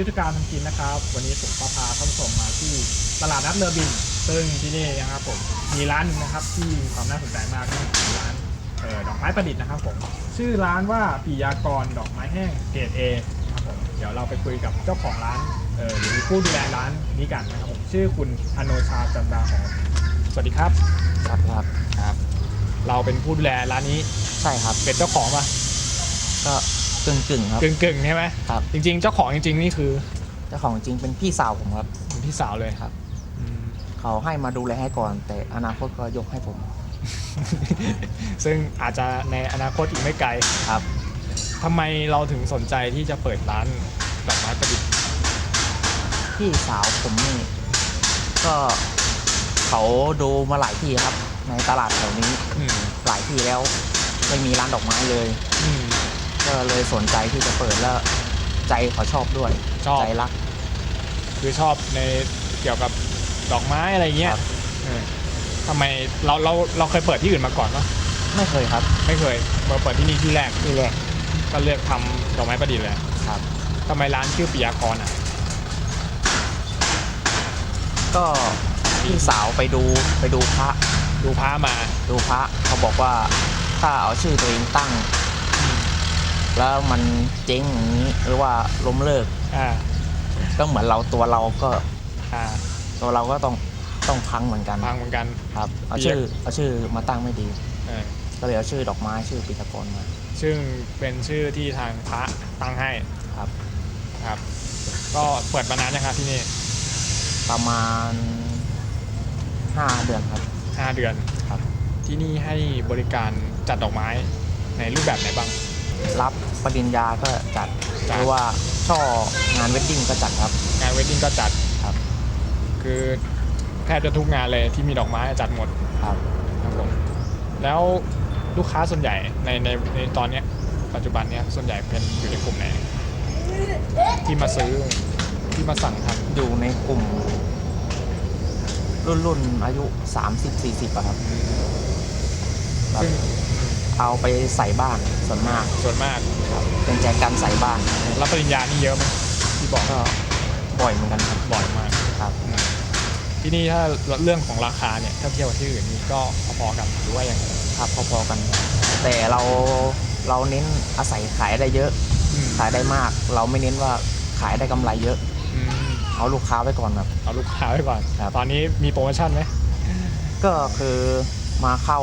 ยการยุทธการทำกินนะครับ วันนี้ผมก็พาท่านผู้ชมมาที่ตลาดนัดเรือบิน ซึ่งที่นี่นะครับผมมีร้านหนึงนะครับที่มีความน่าสนใจมากก็คือร้านเอ่อดอกไม้ประดิษฐ์นะครับผมชื่อร้านว่าปิยากรดอกไม้แห้งเกรดเอครับผมเดี๋ยวเราไปคุยกับเจ้าของร้านเอ่อหรือผู้ดูแลร้านนี้กันนะครับผมชื่อคุณอโนชาจันดาหอมสวัสดีครับครับครับครับ เราเป็นผู้ดูแลร้านนี้ใช่ครับเป็นเจ้าของปะก็ กึ่งกึ่งๆครับ กึ่งกึ่งๆใช่ไหมครับ จริง ๆ เจ้าของจริง ๆ นี่คือเจ้าของจริงเป็นพี่สาวผมครับ เป็นพี่สาวเลยครับ อืม เขาให้มาดูแลให้ก่อน แต่อนาคตก็ยกให้ผมซึ่งอาจจะในอนาคตอีกไม่ไกลครับ ทำไมเราถึงสนใจที่จะเปิดร้านดอกไม้ประดิษฐ์พี่สาวผมนี่ก็เขาดูมาหลายที่ครับ ในตลาดแถวนี้อืมหลายที่แล้ว ไม่มีร้านดอกไม้เลย อืม ก็เลยสนใจที่จะเปิดแล้ว ใจเขาชอบด้วย ชอบ ใจรัก คือชอบในเกี่ยวกับดอกไม้อะไรเงี้ยครับ เออทำไมเราเราเราเคยเปิดที่อื่นมาก่อนปะไม่เคยครับไม่เคยมาเปิดที่นี่ที่แรกที่แรกก็เลือกทำดอกไม้ประดิษฐ์เลยครับ ทำไมร้านชื่อปิยากรอะ ก็พี่สาวไปดูไปดูพระ ดูพระมา ดูพระเขาบอกว่าถ้าเอาชื่อตัวเองตั้ง แล้วมันเจ๊งอย่างนี้หรือว่าล้มเลิก อ่า ก็เหมือนเราตัวเราก็อ่าตัวเราก็ต้องต้องพังเหมือนกันพังเหมือนกัน ครับเอาเรียกชื่อเอาชื่อมาตั้งไม่ดีเออก็เลยเอาชื่อดอกไม้ชื่อปิตากรมา ซึ่งเป็นชื่อที่ทางพระตั้งให้ครับครับ ก็เปิดมานานยังครับที่นี่ประมาณ5เดือนครับ5เดือนครับ ที่นี่ให้บริการจัดดอกไม้ในรูปแบบไหนบ้าง รับปริญญาก็จัดจัด หรือว่าช่องานเวดดิ้งก็จัดครับ งานเวดดิ้งก็จัดครับ คือแทบจะทุกงานเลยที่มีดอกไม้จัดหมดครับ ครับผมแล้วลูกค้าส่วนใหญ่ในในในตอนเนี้ยปัจจุบันเนี้ยส่วนใหญ่เป็นอยู่ในกลุ่มไหนที่มาซื้อที่มาสั่งทำอยู่ในกลุ่ม รุ่นรุ่นอายุ 30-40อะครับครับ ซึ่ง เอาไปใส่บ้านส่วนมากส่วนมากครับเป็นแจกันใส่บ้านรับปริญญานี่เยอะไหมที่บอกก็บ่อยเหมือนกันครับบ่อยมากครับอืมที่นี่ถ้าเรื่องของราคาเนี่ยถ้าเทียบกับที่อื่นนี่ก็พอๆกันหรือว่าอย่างไรครับพอๆกัน แต่เราเราเน้นอาศัยขายได้เยอะอืมขายได้มาก เราไม่เน้นว่าขายได้กำไรเยอะอืมเอาลูกค้าไว้ก่อนครับเอาลูกค้าไว้ก่อนครับตอนนี้มีโปรโมชั่นไหมก็คือมาเข้า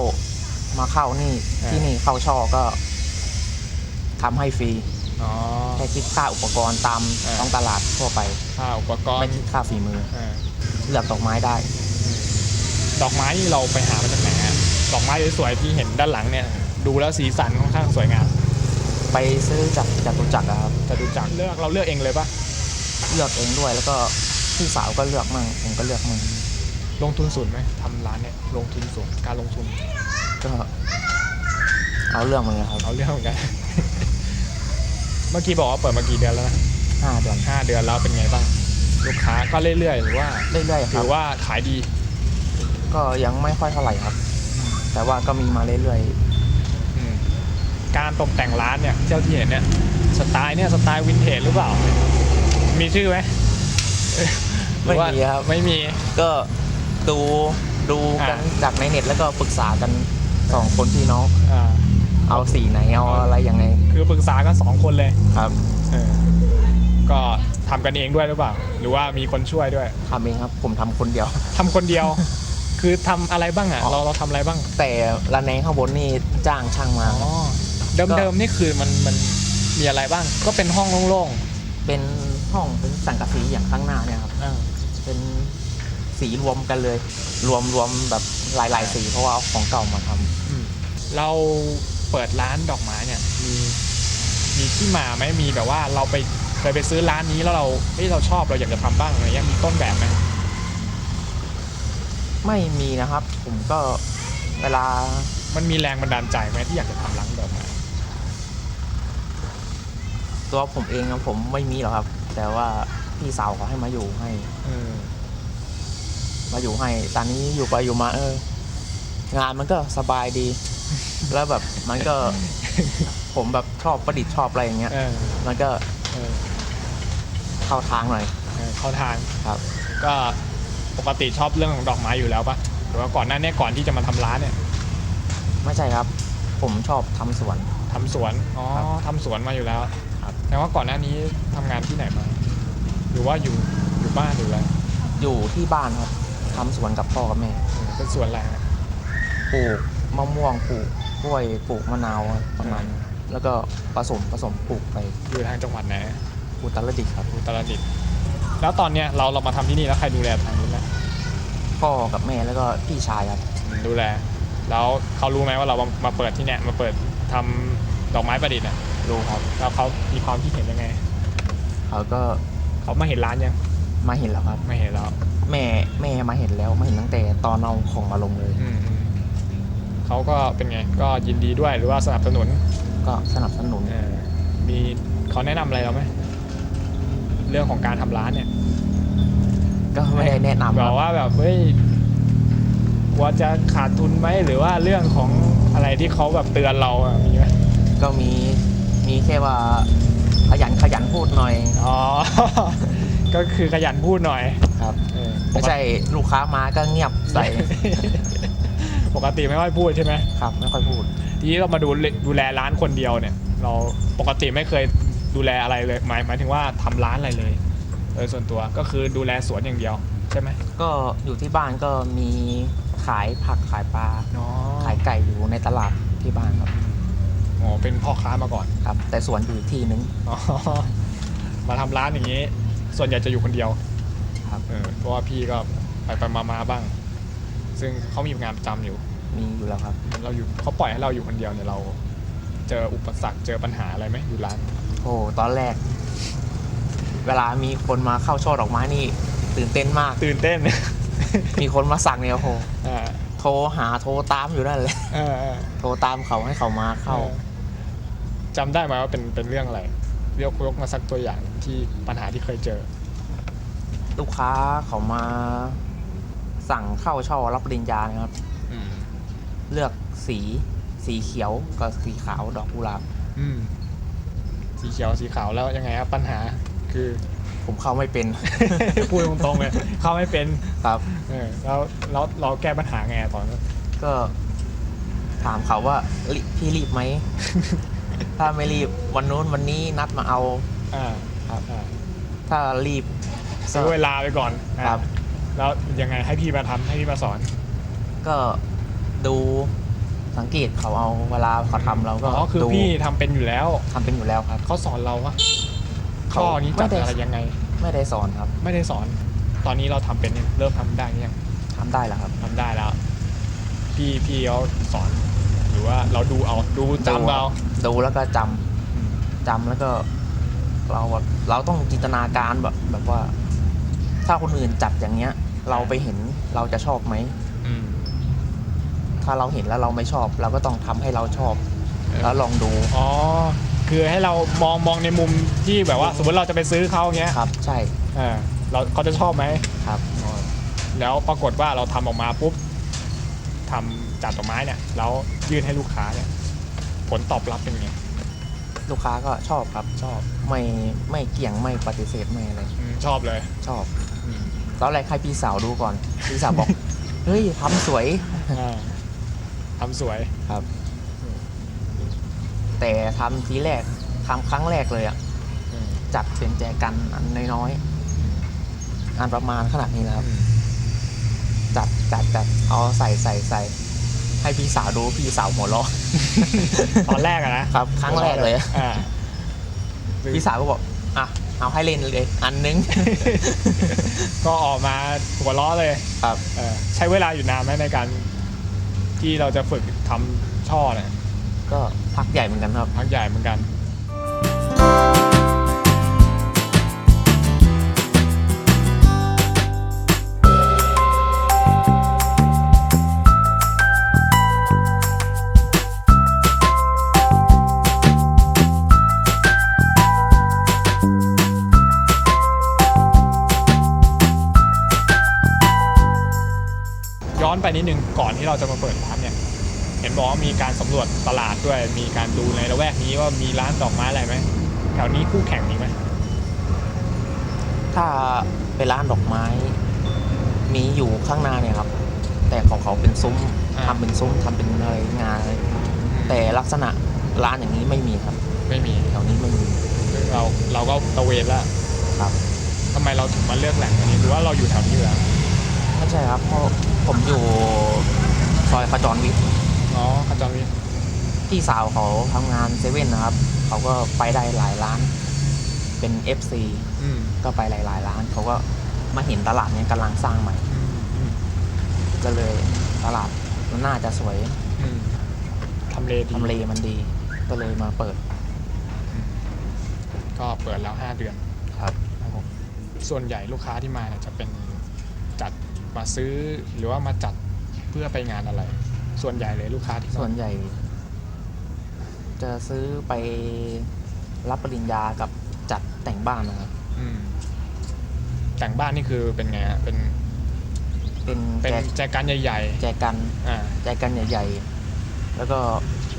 มาเข้านี่อ่า ที่นี่เข้าช่อก็ทำให้ฟรีอ๋อ แค่คิดค่าอุปกรณ์ตามอ่า ท้องตลาดทั่วไปค่าอุปกรไม่ณ์คิดค่าฝีมืออ่าเลือกดอกไม้ได้ ดอกไม้ที่เราไปหามาจากไหนฮะดอกไม้สวยๆที่เห็นด้านหลังเนี่ย ดูแล้วสีสันค่อนข้างสวยงามไปซื้อจากจตุจักรอะครับจะดูจากเลือกเราเลือกเองเลยปะเลือกเองด้วย แล้วก็พี่สาวก็เลือกมั่งผมก็เลือกมั่งลงทุนสูงไหมทำร้านเนี่ยลงทุนสูงการลงทุน ก็เอาเรื่องเหมือนกันครับเอาเรื่องเหมือนกัน เมื่อกี้บอกว่าเปิดมากี่เดือนแล้วนะห้าเดือนห้าเดือนแล้วเป็นไงบ้าง ลูกค้าก็เรื่อยๆหรือว่าเรื่อยๆคหรัรืบอว่าขายดีก็ยังไม่ค่อยเท่าไหร่ครับ แต่ว่าก็มีมาเรื่อยอืมการตกแต่งร้านเนี่ยเจ้าที่เห็นเนี่ยสไตล์เนี่ยสไตล์วินเทจหรือเปล่า มีชื่อไหมหๆรือไม่ว่ามีครับไม่มี ก็ดูดูกันจากในเน็ตแล้วก็ปรึกษากัน สองคนพี่น้องอ่าเอาสีไหนเอาอะไรยังไงคือปรึกษากันสองคนเลยครับเออก็ทำกันเองด้วยหรือเปล่า หรือว่ามีคนช่วยด้วยทำเองครับ ผมทำคนเดียว ทำคนเดียว คือทำอะไรบ้างอะอ๋อเราเราทำอะไรบ้างแต่ละแนงข้างบนนี่จ้างช่างมาครับเดิมเดิมๆนี่คือมันมันมีอะไรบ้าง ก็เป็นห้องโล่งเป็นห้องเป็นสังกะสีอย่างข้างหน้าเนี่ยครับ ๆอ่าเป็นสีรวมกันเลย รวมรวมแบบ หลายๆสีเพราะว่าเอาของเก่ามาทำอืมเราเปิดร้านดอกไม้เนี่ยมีมีที่มาไหมมีแบบว่าเราไปเคยไปซื้อร้านนี้แล้วเราเฮ้ยเราชอบเราอยากจะทำบ้างอะไรเงี้ยมีต้นแบบไหมไม่มีนะครับ ผมก็เวลามันมีแรงบันดาลใจไหมที่อยากจะทำร้านดอกไม้ตัวผมเองอะผมไม่มีหรอกครับ แต่ว่าพี่สาวเขาให้มาอยู่ให้ เออ มาอยู่ให้ตอนนี้อยู่ไปอยู่มาเออ งานมันก็สบายดี แล้วแบบมันก็ ผมแบบชอบประดิษฐ์ชอบอะไรอย่างเงี้ย เออมันก็เออเข้าทางหน่อยเออเข้าทาง ครับ ก็ปกติชอบเรื่องของดอกไม้อยู่แล้วปะหรือว่าก่อนหน้าเนี้ก่อนที่จะมาทำร้านเนี่ยไม่ใช่ครับ ผมชอบทำสวน ทำสวน อ๋อครับทำสวนมาอยู่แล้วครับแต่ว่าก่อนหน้านี้ทำงานที่ไหนมา หรือว่าอยู่อยู่บ้านหรืออะไรอยู่ที่บ้านครับ ทำสวนกับพ่อกับแม่เออเป็นสวนอะไรฮะปลูกมะม่วงปลูกกล้วยปลูกมะนาวประมาณนี้แล้วก็ผสมผสมปลูกไปอยู่ทางจังหวัดไหนอุตรดิตถ์ครับอุตรดิตถ์แล้วตอนเนี้ยเราเรามาทำที่นี่แล้วใครดูแลทางนู้นนะพ่อกับแม่แล้วก็พี่ชายครับดูแล แล้วเขารู้ไหมว่าเรามามาเปิดที่เนี่ยมาเปิดทำดอกไม้ประดิษฐ์อะรู้ครับแล้วเขามีความคิดเห็นยังไงเขาก็เขามาเห็นร้านยัง มาเห็นแล้วครับ ไม่เห็นแล้ว แม่แม่มาเห็นแล้วมาเห็นตั้งแต่ตอนเอาของมาลงเลย อืมอืมเขาก็เป็นไง ก็ยินดีด้วยหรือว่าสนับสนุนก็สนับสนุน เออมีเขาแนะนำอะไรเราไหมเรื่องของการทำร้านเนี่ยก็ไม่ได้แนะนำแบครับบว่าแบบเฮ้ยกลัวจะขาดทุนไหมหรือว่าเรื่องของอะไรที่เขาแบบเตือนเราอะมีไหมก็มีมีแค่ว่าขยันขยันพูดหน่อย อ๋อ ก็คือขยันพูดหน่อยครับเออไม่ใช่ลูกค้ามาก็เงียบใส่ปกติไม่ค่อยพูดใช่ไหมครับ ไม่ค่อยพูด ทีนี้เรามาดูดูแลร้านคนเดียวเนี่ย เราปกติไม่เคยดูแลอะไรเลยหมายหมายถึงว่าทำร้านอะไรเลยโดยส่วนตัวก็คือดูแลสวนอย่างเดียวใช่ไหมก็อยู่ที่บ้านก็มีขายผักขายปลาเนาะขายไก่อยู่ในตลาดที่บ้านครับอ๋อเป็นพ่อค้ามาก่อนครับ แต่สวนอยู่อีกที่นึง อ๋อมาทำร้านอย่างนี้ ส่วนใหญ่จะอยู่คนเดียวครับ เออเพราะว่าพี่ก็ไปไปมามาบ้าง ซึ่งเขามีงานประจำอยู่ มีอยู่แล้วครับ เราอยู่เขาปล่อยให้เราอยู่คนเดียวเนี่ยเรา เจออุปสรรคเจอปัญหาอะไรไหมอยู่ร้าน โอ้ตอนแรก เวลามีคนมาเข้าช่อดอกไม้นี่ ตื่นเต้นมาก ตื่นเต้น มีคนมาสั่งเนี่ยโอ้โหอ่าโทรหาโทรตามอยู่นั่นเลยเออเออโทรตามเขาให้เขามาเข้าออจำได้ไหมว่าเป็นเป็นเรื่องอะไร ยกยกมาสักตัวอย่างที่ปัญหาที่เคยเจอ ลูกค้าเขามาสั่งเข้าช่อรับปริญญานะครับ อืมเลือกสีสีเขียวกับสีขาวดอกกุหลาบอืมสีเขียวสีขาวแล้วยังไงครับปัญหาคือ ผมเข้าไม่เป็น พูดตรงๆเลยเข้าไม่เป็นครับ เออแล้วแล้วเราแก้ปัญหาไงอะตอนนั้นก็ถามเขาว่ารีพี่รีบไหม ถ้าไม่รีบวันนู้นวันนี้นัดมาเอา อ่าครับ อ่าถ้ารีบ ซื้อเวลาไปก่อนอะครับ แล้วยังไงให้พี่มาทำให้พี่มาสอนก็ดูสังเกตเขาเอาเวลาเขาทำเราก็อ๋อคือดูพี่ทำเป็นอยู่แล้วทำเป็นอยู่แล้วครับ เขาสอนเราว่าเขาข้อนี้จัดไม่ได้อะไรยังไง ไม่ได้สอนครับไม่ได้สอน ตอนนี้เราทำเป็นยังเริ่มทำได้ยังทำได้แล้วครับ ทำได้แล้ว พี่พี่เขาสอน หรือว่าเราดูเอาดูจำเอา ดูแล้วก็จำจำแล้วก็เราแบบเราต้องจินตนาการแบบแบบว่า ถ้าคนอื่นจัดอย่างเงี้ย เราไปเห็นเราจะชอบไหมอืมถ้าเราเห็นแล้วเราไม่ชอบ เราก็ต้องทำให้เราชอบ แล้วลองดูอ๋อคือให้เรามองมองในมุมที่แบบว่า สมมติเราจะไปซื้อเขาอย่างเงี้ยครับ ใช่เออเราเขาจะชอบไหมครับ แล้วปรากฏว่าเราทำออกมาปุ๊บทำจัดดอกไม้เนี่ยแล้วยื่นให้ลูกค้าเนี่ยผ ลตอบรับเป็นไงลูกค้าก็ชอบครับชอบไม่ไม่เกี่ยงไม่ปฏิเสธไม่อะไรอืมชอบเลยชอบอืมตอนแรกให้พี่สาวดูก่อน พี่สาวบอก เฮ้ยทำสวย อ่าทำสวยครับแต่ทำทีแรกทำครั้งแรกเลยอะอืม จัดเป็นแจกันอันน้อยๆอันประมาณขนาดนี้นะครับ จัดจัดจัดเอาใส่ใส่ใส่ ให้พี่สาวดูพี่สาวหัวเราะตอนแรกอะนะครับ ครั้งแรกเลยอ่าพี่สาวก็บอกอะเอาให้เล่นเลย อันนึง ก็ออกมาหัวล้อเลยครับเออใช้เวลาอยู่นานไหมในการ ที่เราจะฝึกทำช่อเนี่ยก็พักใหญ่เหมือนกันครับ พักใหญ่เหมือนกัน นไปนิดนึงก่อนที่เราจะมาเปิดร้านเนี่ยเห็นบอกว่ามีการสำรวจตลาดด้วย มีการดูในละแวกนี้ว่ามีร้านดอกไม้อะไรไหมแถวนี้คู่แข่งมีไหมถ้าเป็นร้านดอกไม้ มีอยู่ข้างหน้าเนี่ยครับ แต่ของเขาเป็นซุ้มอ่า ทำเป็นซุ้มทำเป็นอะไรงานอะไรแต่ลักษณะร้านอย่างนี้ไม่มีครับไม่มีแถวนี้ไม่มีซึ่งเราเราก็ตะเวนแล้วครับทำไมเราถึงมาเลือกแหล่งอันนี้หรือว่าเราอยู่แถวนี้อยู่แล้วไม่ใช่ครับเพราะ ผมอยู่ซอยขจรวิทย์อ๋อขจรวิทย์พี่สาวเขาทำงานเซเว่นนะครับ เขาก็ไปได้หลายร้าน เป็น FC อืมก็ไปหลายๆร้าน เขาก็มาเห็นตลาดเนี้ยกำลังสร้างใหม่ อืมอืมก็เลยตลาดมันน่าจะสวยอืมทำเลดีทำเลมันดี ก็เลยมาเปิดอืมก็เปิดแล้ว5เดือนครับ ครับผมส่วนใหญ่ลูกค้าที่มาเนี่ยจะเป็นจัด มาซื้อหรือว่ามาจัดเพื่อไปงานอะไร ส่วนใหญ่เลยลูกค้าที่มาส่วนใหญ่ จะซื้อไปรับปริญญากับจัดแต่งบ้านนะครับ อืม แต่งบ้านนี่คือเป็นไงฮะเป็นเป็นเป็นแจกแจกันใหญ่แจกันๆอ่าแจกันใหญ่ๆแล้วก็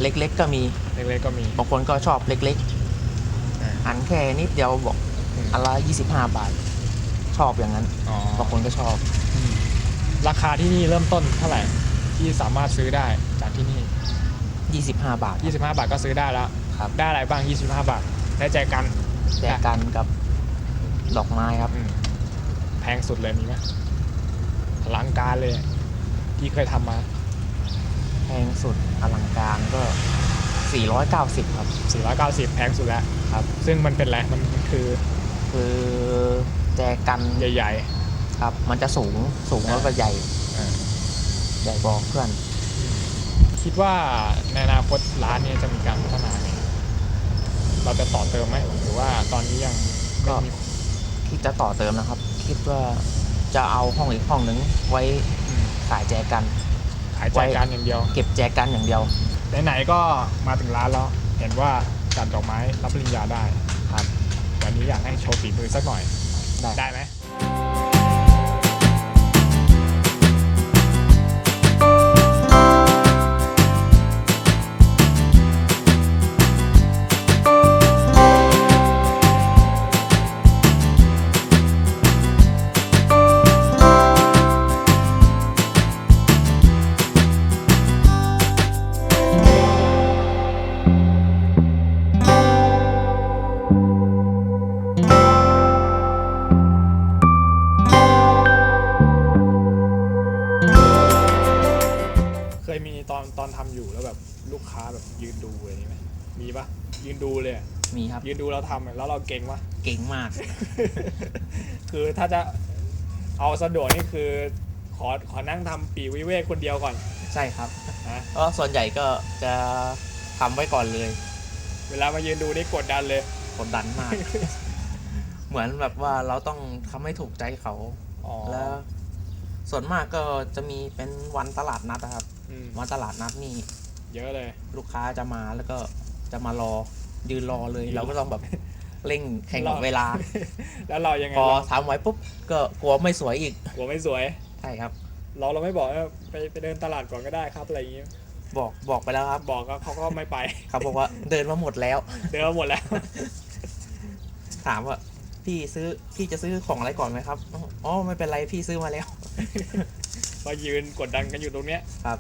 เล็กๆก็มีเล็กๆก็มีบางคนก็ชอบเล็กอ่าๆ อันแค่นิดเดียวบอกอืมอันละ25 บาท ชอบอย่างนั้นอ๋อบางคนก็ชอบ อืม ราคาที่นี่เริ่มต้นเท่าไหร่ที่สามารถซื้อได้จากที่นี่ 25 บาท 25 บาทก็ซื้อได้แล้ว ครับ ได้อะไรบ้าง 25 บาทได้แจกันแจกันกับดอกไม้ครับ อืมแพงสุดเลยมีไหมอลังการเลย ที่เคยทำมา แพงสุดอลังการก็ 490 ครับ 490 แพงสุดแล้วครับ ซึ่งมันเป็นอะไรมันคือคือแจกันใหญ่ ครับ มันจะสูงสูงอ่าแล้วก็ใหญ่ๆอ่าใหญ่กว่าเพื่อน คิดว่าในอนาคตร้านเนี้จะมีการพัฒนาไหมเราจะต่อเติมไหมหรือว่าตอนนี้ยังก็ ไม่มีคิดจะต่อเติมนะครับ คิดว่าจะเอาห้องอีกห้องหนึ่งไว้อืมขายแจกัน ขายแจกันอย่างเดียว เก็บแจกันอย่างเดียว ไหนๆก็มาถึงร้านแล้ว เห็นว่าจัดดอกไม้รับปริญญาได้ครับ วันนี้อยากให้โชว์ฝีมือสักหน่อย ได้ ได้ไหม แล้วเราเก่งปะเก่งมาก คือถ้าจะเอาสะดวกนี่คือขอขอนั่งทำปีวิเวกคนเดียวก่อนใช่ครับนะก็ส่วนใหญ่ก็จะทำไว้ก่อนเลยเวลามายืนดูนี่กดดันเลย กดดันมาก เหมือนแบบว่าเราต้องทำให้ถูกใจเขา อ๋อแล้ว ส่วนมากก็จะมีเป็นวันตลาดนัดนะครับ อืมวันตลาดนัดนี่ เยอะเลย ลูกค้าจะมาแล้วก็จะมารอยืนรอเลยยืนรอเราก็ต้องแบบ เร่งแข่งกับรอเวลา แล้วเรายังไงพอเราทำไว้ปุ๊บก็กลัวไม่สวยอีก กลัวไม่สวย ใช่ครับ เราเราไม่บอกว่าไปไปเดินตลาดก่อนก็ได้ครับอะไรอย่างงี้บอกบอกไปแล้วครับ บอกก็เขาก็ไม่ไปเขาบอกว่าเดินมาหมดแล้ว เดินมาหมดแล้ว ถามว่าพี่ซื้อพี่จะซื้อของอะไรก่อนไหมครับ อ๋อไม่เป็นไรพี่ซื้อมาแล้ว มายืนกดดันกันอยู่ตรงเนี้ยครับ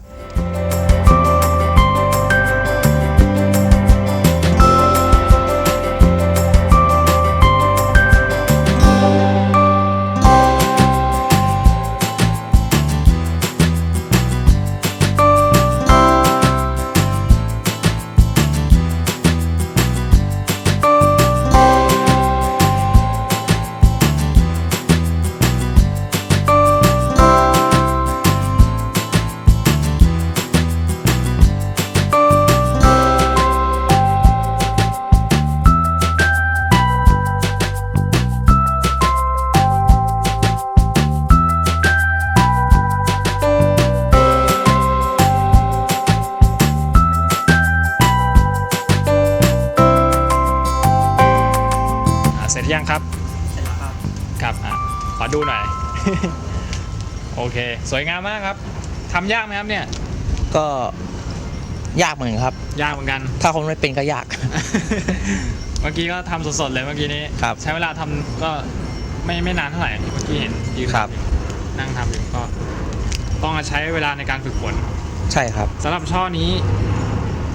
วยงามมากครับทำยากไหมครับเนี่ย ก็ยากเหมือนกันครับ ยากเหมือนกัน ถ้าคนไม่เป็นก็ยาก เมื่อกี้ก็ทำสดๆเลยเมื่อกี้นี้ ครับใช้เวลาทำก็ไม่ไม่นานเท่าไหร่เมื่อกี้เห็นยืนครับนั่งทำอยู่ก็ ต้องใช้เวลาในการฝึกฝนใช่ครับ สำหรับช่อนี้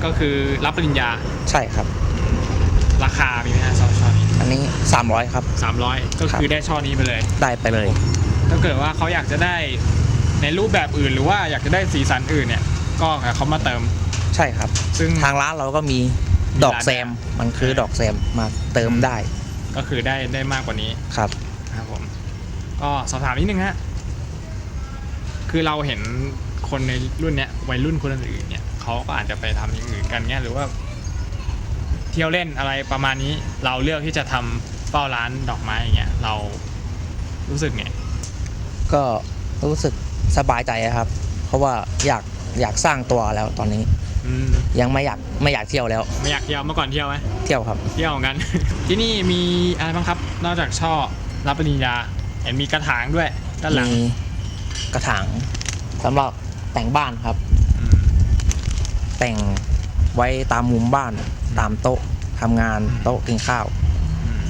ก็คือรับปริญญาใช่ครับ ราคามีไหมฮะช่อช่อนี้อันนี้ 300 ครับ สามร้อยก็คือได้ช่อนี้ไปเลย ได้ไปเลย ถ้าเกิดว่าเขาอยากจะได้ ในรูปแบบอื่นหรือว่าอยากจะได้สีสันอื่นเนี่ย ก็เขามาเติม ใช่ครับ ซึ่ง ทางร้านเราก็มีดอกแซม มันคือดอกแซมมาเติมได้ก็คือได้ได้มากกว่านี้ครับ นะครับผม ก็สอบถามนิดนึงฮะ คือเราเห็นคนในรุ่นเนี้ยวัยรุ่นคนอื่นๆเนี่ยเขาก็อาจจะไปทำอย่างอื่นกันเงี้ยหรือว่า เที่ยวเล่นอะไรประมาณนี้ เราเลือกที่จะทำเฝ้าร้านดอกไม้อย่างเงี้ยเรารู้สึกไงก็รู้สึก สบายใจครับ เพราะว่าอยากอยากสร้างตัวแล้วตอนนี้ อืมยังไม่อยากไม่อยากเที่ยวแล้ว ไม่อยากเที่ยวเมื่อก่อนเที่ยวไหมเที่ยวครับ เที่ยวเหมือนกัน ที่นี่มีอะไรบ้างครับ นอกจากช่อรับปริญญาเห็นมีกระถางด้วยด้านหลังมีกระถางสำหรับแต่งบ้านครับ อืม แต่งไว้ตามมุมบ้าน ตามโต๊ะทำงานโต๊ะกินข้าว อืม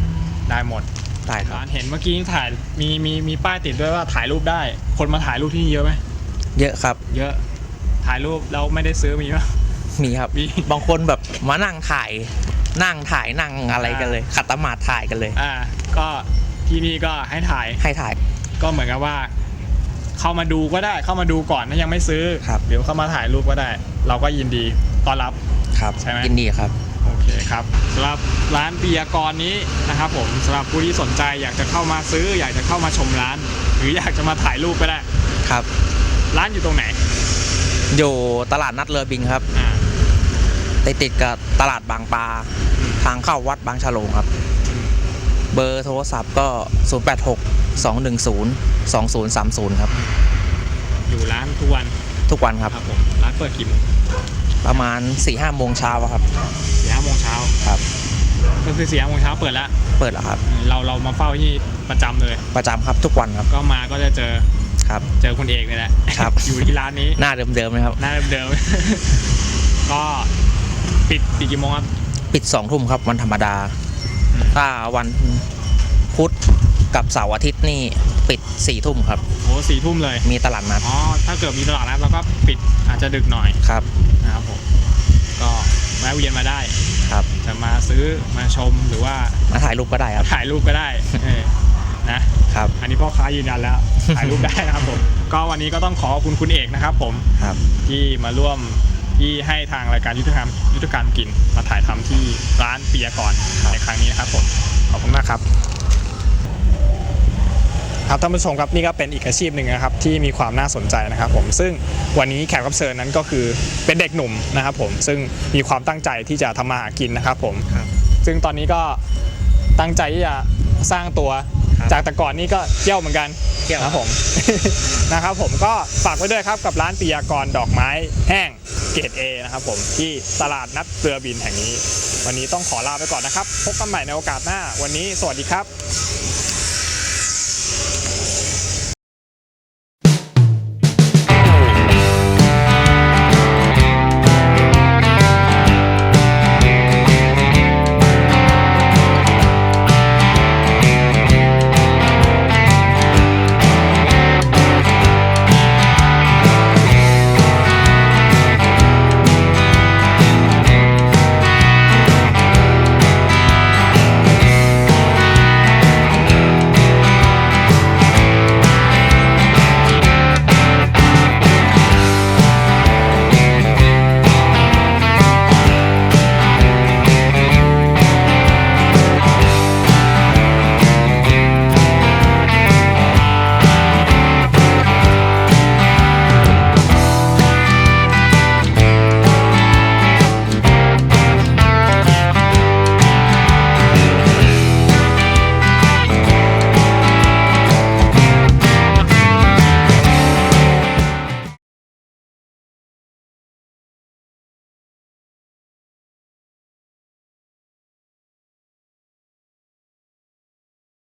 ได้หมด ได้ครับ ร้านเห็นเมื่อกี้ถ่ายมีมีมีป้ายติดด้วยว่าถ่ายรูปได้ คนมาถ่ายรูปที่นี่เยอะไหมเยอะครับ เยอะถ่ายรูปแล้วไม่ได้ซื้อมีป่ะ มีครับ มีบางคนแบบมานั่งถ่าย นั่งถ่ายนั่งอะไรกันเลยขัดตมาดถ่ายกันเลย อ่า ก็ที่นี่ก็ให้ถ่ายให้ถ่าย ก็เหมือนกับว่า เข้ามาดูก็ได้เข้ามาดูก่อนถ้ายังไม่ซื้อครับ เดี๋ยวเข้ามาถ่ายรูปก็ได้ เราก็ยินดีต้อนรับครับ ใช่ไหมยินดีครับโอ เคครับสำหรับร้านปิยากรนี้นะครับผมสำหรับผู้ที่สนใจอยากจะเข้ามาซื้อ อยากจะเข้ามาชมร้าน หรืออยากจะมาถ่ายรูปก็ได้ครับ ร้านอยู่ตรงไหนอยู่ตลาดนัดเรือบินครับอ่าติดติดกับตลาดบางปลาทางเข้าวัดบางฉลงครับ เบอร์โทรศัพท์ก็ 086 210 2030 ครับ อยู่ร้านทุกวันทุกวันครับครับผมร้านเปิดกี่โมง ประมาณ4-5โมงเช้าอะครับสี่ห้าโมงเช้าครับ ก็คือสี่ห้าโมงเช้าเปิดแล้วเปิดแล้วครับ เราเรามาเฝ้าที่ประจำเลย ประจำครับทุกวันครับก็มาก็จะเจอครับ เจอคุณเอกนี่แหละครับ อยู่ที่ร้านนี้หน้าเดิมๆนะครับ หน้าเดิมๆ ก็ปิดปิดกี่โมงครับ ปิด2ทุ่มครับวันธรรมดา อืม ถ้าวันพุธกับเสาร์อาทิตย์นี่ปิด4ทุ่มครับ โอ้สี่ทุ่มเลย มีตลาดนัดอ๋อ ถ้าเกิดมีตลาดนัดเราก็ปิดอาจจะดึกหน่อย ครับนะครับผม ก็แวะเวียนมาได้ ครับ จะมาซื้อมาชมหรือว่ามาถ่ายรูปก็ได้ครับ ถ่ายรูปก็ได้เออนะครับ อันนี้พ่อค้ายืนยันแล้ว ถ่ายรูปได้นะครับผม ก็วันนี้ก็ต้องขอขอบคุณคุณเอกนะครับผม ครับ ที่มาร่วมที่ให้ทางรายการยุทธการยุทธการกิน มาถ่ายทำที่ร้านปิยากรในครั้งนี้นะครับผม ขอบคุณมากครับ ครับท่านผู้ชมครับนี่ก็เป็นอีกอาชีพหนึ่งนะครับที่มีความน่าสนใจนะครับผมซึ่งวันนี้แขกรับเชิญนั้นก็คือเป็นเด็กหนุ่มนะครับผมซึ่งมีความตั้งใจที่จะทำมาหากินนะครับผมครับ ซึ่งตอนนี้ก็ตั้งใจที่จะสร้างตัว ครับจากแต่ก่อนนี่ก็เที่ยวเหมือนกันเที่ยว นะครับผม นะครับผมก็ฝากไว้ด้วยครับกับร้านปิยากรดอกไม้แห้งเกรด A นะครับผมที่ตลาดนัดเรือบินแห่งนี้ วันนี้ต้องขอลาไปก่อนนะครับ พบกันใหม่ในโอกาสหน้า วันนี้สวัสดีครับ